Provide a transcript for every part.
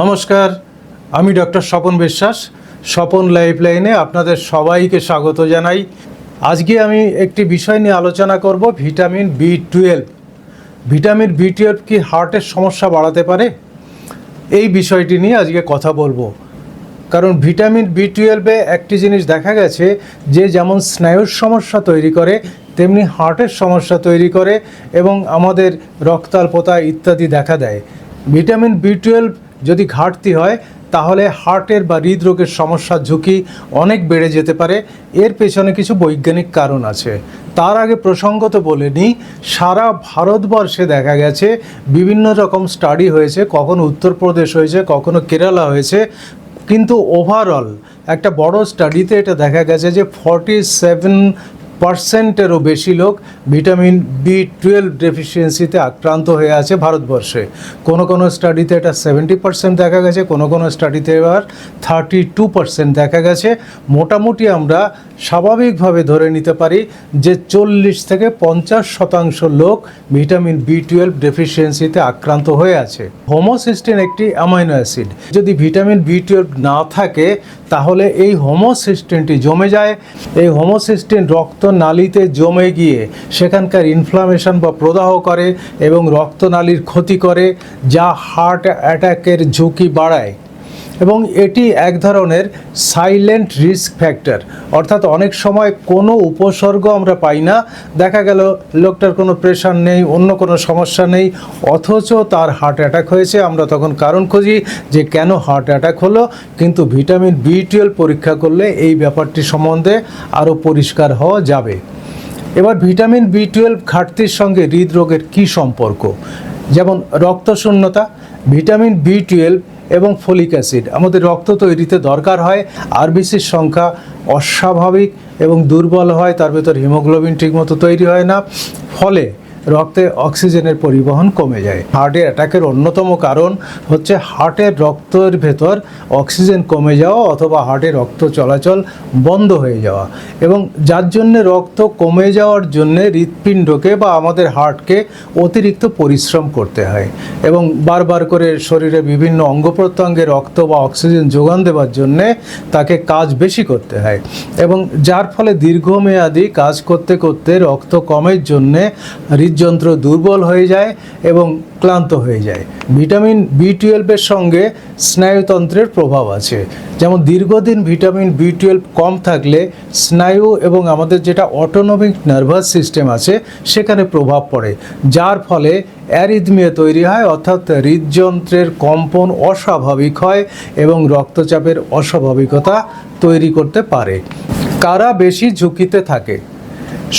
নমস্কার, আমি doctor Swapan Biswas, Swapan life লাইনে আপনাদের সবাইকে স্বাগত জানাই। আজকে আমি একটি বিষয় নিয়ে আলোচনা করব, vitamin B twelve. Vitamin B twelve কি হার্টের সমস্যা বাড়াতে পারে? এই বিষয়টি নিয়ে আজকে কথা বলব। কারণ ভিটামিন বি টুয়েলভে একটি জিনিস দেখা গেছে, যে যেমন স্নায়ুর সমস্যা তৈরি করে, তেমনি হার্টের সমস্যা তৈরি করে এবং আমাদের রক্তাল্পতা ইত্যাদি দেখা দেয়। ভিটামিন বি টুয়েলভ যদি ঘাটতি হয়, তাহলে হার্টের বা হৃদরোগের সমস্যার ঝুঁকি অনেক বেড়ে যেতে পারে। এর পেছনে কিছু বৈজ্ঞানিক কারণ আছে। তার আগে প্রসঙ্গত বলে নিই, সারা ভারতবর্ষে দেখা গেছে, বিভিন্ন রকম স্টাডি হয়েছে। কখনো উত্তরপ্রদেশ হয়েছে, কখনো কেরালা হয়েছে। কিন্তু ওভারঅল একটা বড় স্টাডিতে এটা দেখা গেছে যে ফর্টি সেভেন পার্সেন্টেরও বেশি লোক ভিটামিন বি টুয়েলভ ডেফিসিয়েন্সিতে আক্রান্ত হয়ে আছে ভারতবর্ষে। কোনো কোনো স্টাডিতে এটা সেভেন্টি পার্সেন্ট দেখা গেছে, কোনো কোনো স্টাডিতে এবার থার্টি টু পার্সেন্ট দেখা গেছে। মোটামুটি আমরা স্বাভাবিকভাবে ধরে নিতে পারি যে চল্লিশ থেকে পঞ্চাশ শতাংশ লোক ভিটামিন বি টুয়েলভ ডেফিসিয়েন্সিতে আক্রান্ত হয়ে আছে। হোমোসিস্টিন একটি অ্যামাইনো অ্যাসিড। যদি ভিটামিন বি টুয়েলভ না থাকে, তাহলে এই হোমোসিস্টিনটি জমে যায়। এই হোমোসিস্টিন রক্ত নালীতে জমে গিয়ে সেখানকার ইনফ্লামেশন বা প্রদাহ করে এবং রক্তনালীর ক্ষতি করে, যা হার্ট অ্যাটাকের ঝুঁকি বাড়ায়। এবং এটি এক ধরনের সাইলেন্ট রিস্ক ফ্যাক্টর অর্থাৎ অনেক সময় কোনো উপসর্গ আমরা পাই না। দেখা গেল, লোকটার কোনো প্রেশার নেই, অন্য কোনো সমস্যা নেই, অথচ তার হার্ট অ্যাটাক হয়েছে। আমরা তখন কারণ খুঁজি যে কেন হার্ট অ্যাটাক হলো, কিন্তু ভিটামিন বি টুয়েলভ পরীক্ষা করলে এই ব্যাপারটি সম্বন্ধে আরও পরিষ্কার হওয়া যাবে। এবার ভিটামিন বি টুয়েলভ ঘাটতির সঙ্গে হৃদরোগের কী সম্পর্ক? যেমন রক্তশূন্যতা ভিটামিন বি টুয়েলভ এবং ফলিক অ্যাসিড। আমাদের রক্ত তৈরিতে দরকার হয় আরবিসির সংখ্যা অস্বাভাবিক এবং দুর্বল হয়, তার ভেতর হিমোগ্লোবিন ঠিকমতো তৈরি হয় না। ফলে রক্তে অক্সিজেনের পরিবহন কমে যায়। হার্টের অ্যাটাকের অন্যতম কারণ হচ্ছে হার্টের রক্তের ভেতর অক্সিজেন কমে যাওয়া অথবা হার্টে রক্ত চলাচল বন্ধ হয়ে যাওয়া এবং যার জন্যে রক্ত কমে যাওয়ার জন্যে হৃৎপিণ্ডকে বা আমাদের হার্টকে অতিরিক্ত পরিশ্রম করতে হয় এবং বারবার করে শরীরে বিভিন্ন অঙ্গ প্রত্যঙ্গে রক্ত বা অক্সিজেন যোগান দেওয়ার জন্যে তাকে কাজ বেশি করতে হয় এবং যার ফলে দীর্ঘমেয়াদী কাজ করতে করতে রক্ত কমের জন্যে হৃদযন্ত্র দুর্বল হয়ে যায় এবং ক্লান্ত হয়ে যায়। ভিটামিন বি টুয়েলভের সঙ্গে স্নায়ুতন্ত্রের প্রভাব আছে। যেমন দীর্ঘদিন ভিটামিন বি টুয়েলভ কম থাকলে স্নায়ু এবং আমাদের যেটা অটোনমিক নার্ভাস সিস্টেম আছে, সেখানে প্রভাব পড়ে। যার ফলে অ্যারিদমিয়া তৈরি হয়, অর্থাৎ হৃদযন্ত্রের কম্পন অস্বাভাবিক হয় এবং রক্তচাপের অস্বাভাবিকতা তৈরি করতে পারে। কারা বেশি ঝুঁকিতে থাকে?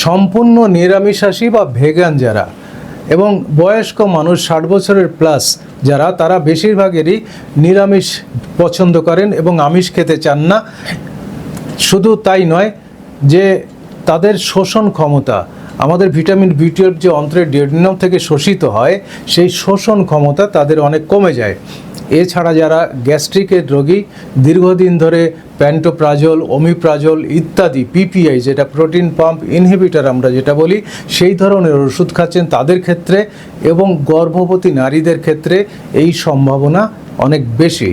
সম্পূর্ণ নিরামিষাশী বা ভেগান যারা এবং বয়স্ক মানুষ ষাট বছরের প্লাস যারা, তারা বেশিরভাগেরই নিরামিষ পছন্দ করেন এবং আমিষ খেতে চান না। শুধু তাই নয় যে তাদের শোষণ ক্ষমতা, আমাদের ভিটামিন বি টুয়েলভ যে অন্ত্রের ডিওডিনাম থেকে শোষিত হয়, সেই শোষণ ক্ষমতা তাদের অনেক কমে যায়। এছাড়া যারা গ্যাস্ট্রিকের রোগী, দীর্ঘদিন ধরে প্যান্টোপ্রাজল, ওমিপ্রাজল ইত্যাদি, পিপিআই যেটা প্রোটিন পাম্প ইনহিবিটার আমরা যেটা বলি, সেই ধরনের ওষুধ খাচ্ছেন তাদের ক্ষেত্রে এবং গর্ভবতী নারীদের ক্ষেত্রে এই সম্ভাবনা অনেক বেশি।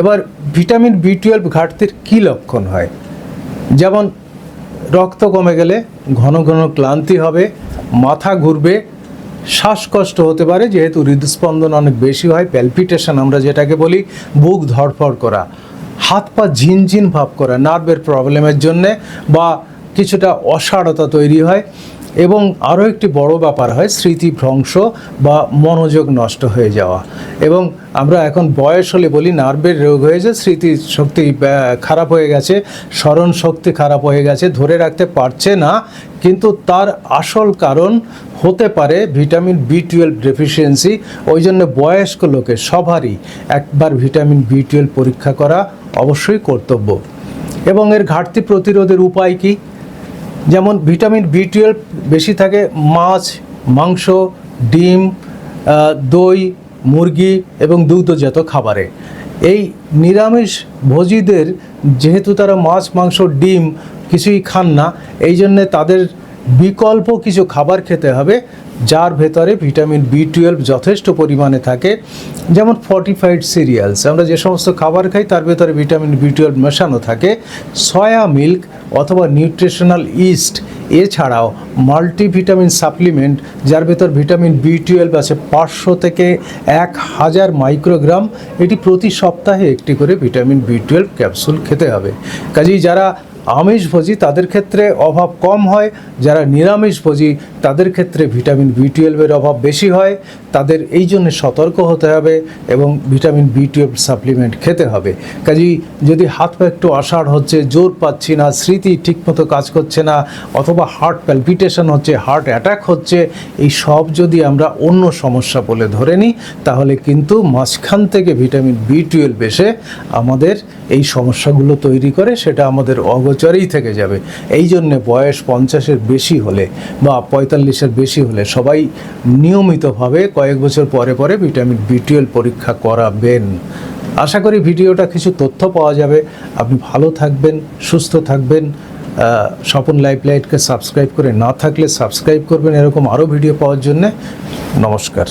এবার ভিটামিন বি টুয়েলভ ঘাটতির কী লক্ষণ হয়? যেমন রক্ত কমে গেলে ঘন ঘন ক্লান্তি হবে, মাথা ঘুরবে শ্বাসকষ্ট হতে পারে, যেহেতু হৃদস্পন্দন অনেক বেশি হয় প্যালপিটেশন আমরা যেটাকে বলি বুক ধড়ফড় করা, হাত পা ঝিনঝিন ভাব করা নার্ভের প্রবলেমের জন্যে বা কিছুটা অসারতা তৈরি হয়। এবং আরও একটি বড় ব্যাপার হয় স্মৃতিভ্রংশ বা মনোযোগ নষ্ট হয়ে যাওয়া। এবং আমরা এখন বয়স হলে বলি নার্ভের রোগ হয়েছে, স্মৃতি শক্তি খারাপ হয়ে গেছে, স্মরণ শক্তি খারাপ হয়ে গেছে, ধরে রাখতে পারছে না, কিন্তু তার আসল কারণ হতে পারে ভিটামিন বি টুয়েলভ ডেফিসিয়েন্সি ওই জন্য বয়স্ক লোকে সবারই একবার ভিটামিন বি টুয়েলভ পরীক্ষা করা অবশ্যই কর্তব্য। এবং এর ঘাটতি প্রতিরোধের উপায় কী? যেমন ভিটামিন বি টুয়েলভ বেশি থাকে, মাছ, মাংস, ডিম দই, মুরগি এবং দুগ্ধজাত খাবারে। এই নিরামিষ ভোজীদের যেহেতু তারা মাছ, মাংস, ডিম কিছুই খান না, এই জন্যে তাদের বিকল্প কিছু খাবার খেতে হবে, যার ভেতরে ভিটামিন বি টুয়েলভ যথেষ্ট পরিমাণে থাকে, যেমন ফর্টিফাইড সিরিয়ালস আমরা যে সমস্ত খাবার খাই, তার ভেতরে ভিটামিন বি টুয়েলভ মেশানো থাকে সয়া মিল্ক অথবা নিউট্রিশনাল ইস্ট এছাড়াও মাল্টিভিটামিন সাপ্লিমেন্ট যার ভেতর ভিটামিন বি টুয়েলভ আছে পাঁচশো থেকে এক হাজার মাইক্রোগ্রাম এটি প্রতি সপ্তাহে একটি করে ভিটামিন বি টুয়েলভ ক্যাপসুল খেতে হবে। কাজেই যারা আমিষভোজী তাদের ক্ষেত্রে অভাব কম হয়। যারা নিরামিষভোজী তাদের ক্ষেত্রে ভিটামিন বি টুয়েলভের অভাব বেশি হয়। তাদের এই জন্য সতর্ক হতে হবে এবং ভিটামিন বি টুয়েলভ সাপ্লিমেন্ট খেতে হবে। কাজেই যদি হাত পা একটু আষাঢ় হচ্ছে, জোর পাচ্ছি না, স্মৃতি ঠিকমতো কাজ করছে না, অথবা হার্ট প্যালপিটেশন হচ্ছে হার্ট অ্যাটাক হচ্ছে, এই সব যদি আমরা অন্য সমস্যা বলে ধরে নিই, তাহলে কিন্তু মাঝখান থেকে ভিটামিন বি টুয়েলভ এসে আমাদের এই সমস্যাগুলো তৈরি করে, সেটা আমাদের অগোচরেই থেকে যাবে। এই জন্যে বয়স পঞ্চাশের বেশি হলে বা পঁয়তাল্লিশের বেশি হলে সবাই নিয়মিতভাবে কয়েক বছর পরে পরে ভিটামিন বি টুয়েলভ পরীক্ষা করাবেন। আশা করি ভিডিওটা কিছু তথ্য পাওয়া যাবে। আপনি ভালো থাকবেন, সুস্থ থাকবেন। স্বপন লাইফ লাইটকে সাবস্ক্রাইব করে না থাকলে সাবস্ক্রাইব করবেন এরকম আরও ভিডিও পাওয়ার জন্যে। নমস্কার।